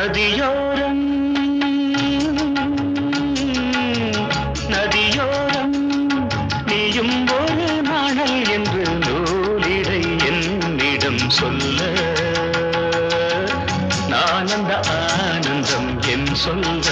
நதியோரம். நதியோரம் நீயும் ஒரு நாணல் என்று நூலிடை என்னிடம் சொல்ல. நானந்த ஆனந்தம் என் சொல்ல.